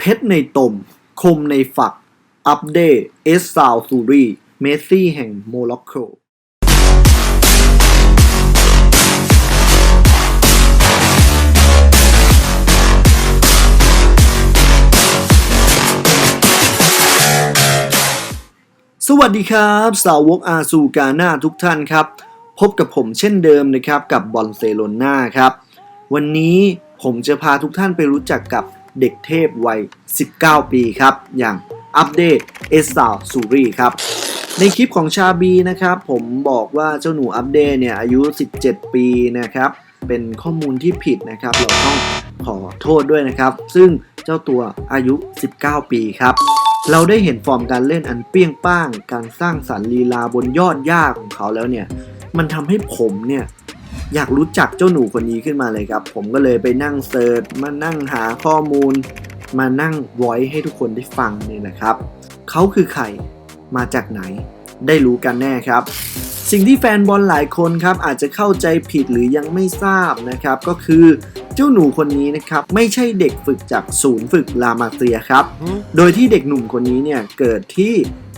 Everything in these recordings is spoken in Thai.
เพชรในตม คมในฝัก อัปเดตเอสซาวซูรีเมสซี่แห่งโมร็อกโกสวัสดีครับ สาวกอาซูกาหน้าทุกท่านครับ พบกับผมเช่นเดิมนะครับกับบอลเซโลนาครับ วันนี้ผมจะพาทุกท่านไปรู้จักกับ เด็กเทพวัย 19 ปีครับ อย่างอัปเดตเอสซาวซูรีครับ ในคลิปของชาบีนะครับ ผมบอกว่าเจ้าหนูอัปเดตเนี่ยอายุ 17 ปีนะครับ เป็นข้อมูลที่ผิดนะครับ เราต้องขอโทษด้วยนะครับ ซึ่งเจ้าตัวอายุ 19 ปีครับเราได้เห็นฟอร์มการเล่นอันเปรี้ยงป้าง การสร้างสรรค์ลีลาบนยอดหญ้าของเขาแล้วเนี่ย มันทำให้ผมเนี่ย อยากรู้จักเจ้าหนูคนนี้ขึ้นมาเลยครับ ผมก็เลยไปนั่งเซิร์ชมานั่งหาข้อมูล มานั่งไว้ให้ทุกคนได้ฟังนี่นะครับ เขาคือใครมาจากไหน ได้รู้กันแน่ครับ สิ่งที่แฟนบอลหลายคนครับอาจจะเข้าใจผิดหรือยังไม่ทราบนะครับ ก็คือเจ้าหนูคนนี้นะครับ ไม่ใช่เด็กฝึกจากศูนย์ฝึกลามาเซียครับ โดยที่เด็กหนุ่มคนนี้เนี่ยเกิดที่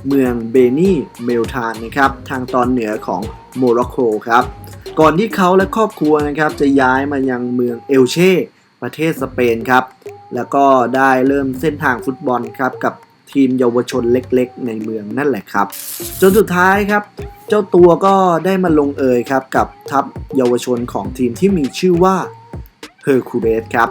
เมืองเบนีเมลทานนะครับ ทางตอนเหนือของโมร็อกโกครับ ก่อนที่เขาและครอบครัวนะครับจะย้ายมายังเมืองเอลเช่ ประเทศสเปนครับ แล้วก็ได้เริ่มเส้นทางฟุตบอลครับกับทีมเยาวชนเล็กๆ ในเมืองนั่นแหละครับ จนสุดท้ายครับ เจ้าตัวก็ได้มาลงเอยครับกับทัพเยาวชนของทีมที่มีชื่อว่าเฮอร์คูเ s ครับ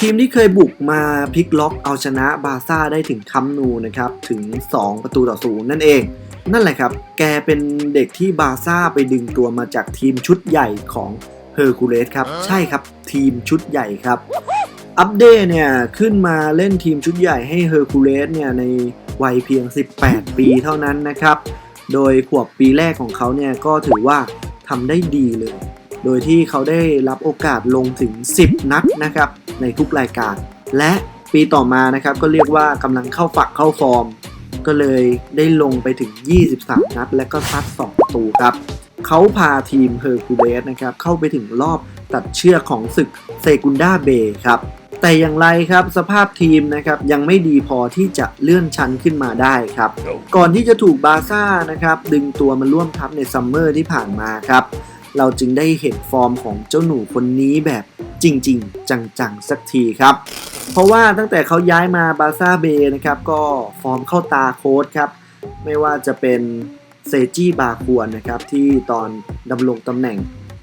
ทีมที่เคยบุกมาพลิกล็อกเอาชนะบาร์ซ่าได้ถึงคัมนูนะครับ ถึง 2 ประตูต่อศูนย์นั่นเอง นั่นแหละครับ แกเป็นเด็กที่บาร์ซ่าไปดึงตัวมาจากทีมชุดใหญ่ของเฮอร์คูเ s ครับ ใช่ครับ ทีมชุดใหญ่ครับ อัปเดตเนี่ยขึ้นมาเล่นทีมชุดใหญ่ให้เฮอร์คูเ s เนี่ยในวัยเพียง 18 ปีเท่านั้นนะครับ โดยขวบปีแรกของเขาเนี่ยก็ถือว่าทำได้ดีเลย โดยที่เขาได้รับโอกาสลงถึง 10 นัดนะครับในทุกรายการ และปีต่อมานะครับก็เรียกว่ากำลังเข้าฝักเข้าฟอร์ม ก็เลยได้ลงไปถึง 23 นัด และก็ซัด2ประตูครับ เขาพาทีมเฮอร์คูเ s นะครับเข้าไปถึงรอบตัดเชือกของศึกเซกุนดาเบครับแต่อย่างไรครับสภาพทีมนะครับยังไม่ดีพอที่จะเลื่อนชั้นขึ้นมาได้ครับ ก่อนที่จะถูกบาร์ซ่านะครับดึงตัวมาร่วมทัพในซัมเมอร์ที่ผ่านมาครับ เราจึงได้เห็นฟอร์มของเจ้าหนูคนนี้แบบจริง ๆ จังๆ สักทีครับ เพราะว่าตั้งแต่เขาย้ายมาบาร์ซ่าเบนะครับก็ฟอร์มเข้าตาโค้ชครับ ไม่ว่าจะเป็นเซจี้บาควรนะครับที่ตอนดำรงตำแหน่ง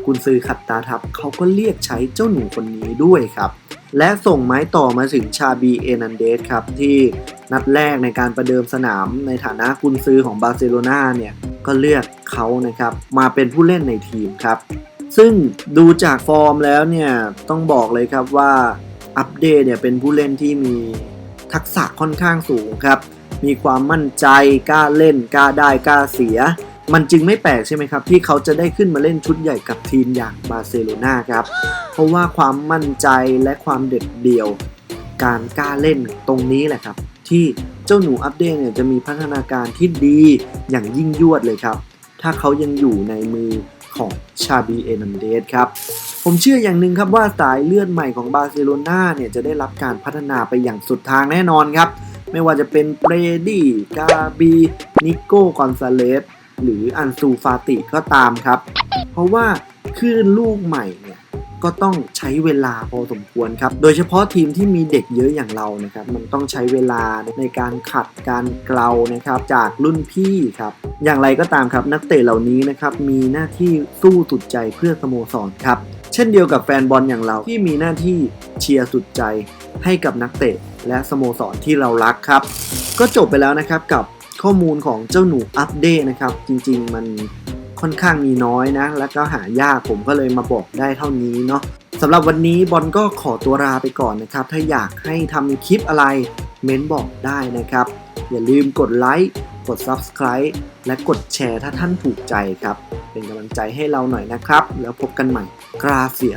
กุนซือขัดตาทัพเขาก็เรียกใช้เจ้าหนูคนนี้ด้วยครับ และส่งไม้ต่อมาถึงชาบีเอนันเดสครับ ที่นัดแรกในการประเดิมสนามในฐานะกุนซือของบาร์เซโลนาเนี่ยก็เลือกเขานะครับมาเป็นผู้เล่นในทีมครับ ซึ่งดูจากฟอร์มแล้วเนี่ยต้องบอกเลยครับว่า อัปเดตเนี่ยเป็นผู้เล่นที่มีทักษะค่อนข้างสูงครับ มีความมั่นใจกล้าเล่นกล้าได้กล้าเสีย มันจึงไม่แปลกใช่ไหมครับ ที่เขาจะได้ขึ้นมาเล่นชุดใหญ่กับทีมอย่างบาร์เซโลนาครับ เพราะว่าความมั่นใจและความเด็ดเดี่ยว การกล้าเล่นตรงนี้แหละครับ ที่เจ้าหนูอัปเดตเนี่ยจะมีพัฒนาการที่ดีอย่างยิ่งยวดเลยครับ ถ้าเขายังอยู่ในมือของชาบีเอนันเดสครับ ผมเชื่ออย่างหนึ่งครับว่าสายเลือดใหม่ของบาร์เซโลนาเนี่ยจะได้รับการพัฒนาไปอย่างสุดทางแน่นอนครับ ไม่ว่าจะเป็นเบรดี้กาบีนิโก้กอนซาเลสหรืออันซูฟาติก็ตามครับ เพราะว่าคลื่นลูกใหม่เนี่ยก็ต้องใช้เวลาพอสมควรครับ โดยเฉพาะทีมที่มีเด็กเยอะอย่างเรานะครับ มันต้องใช้เวลาในการขัดการเกลานะครับจากรุ่นพี่ครับ อย่างไรก็ตามครับนักเตะเหล่านี้นะครับมีหน้าที่สู้สุดใจเพื่อสโมสรครับ เช่นเดียวกับแฟนบอลอย่างเราที่มีหน้าที่เชียร์สุดใจให้กับนักเตะ และสโมสรที่เรารักครับ ก็จบไปแล้วนะครับกับข้อมูลของเจ้าหนูอัปเดตนะครับ จริงๆมันค่อนข้างมีน้อยนะ แล้วก็หายากผมก็เลยมาบอกได้เท่านี้เนาะสำหรับวันนี้บอลก็ขอตัวลาไปก่อนนะครับ ถ้าอยากให้ทำคลิปอะไรเม้นบอกได้นะครับ อย่าลืมกดไลค์ กด Subscribe และกดแชร์ถ้าท่านถูกใจครับ เป็นกำลังใจให้เราหน่อยนะครับ แล้วพบกันใหม่กราเฟีย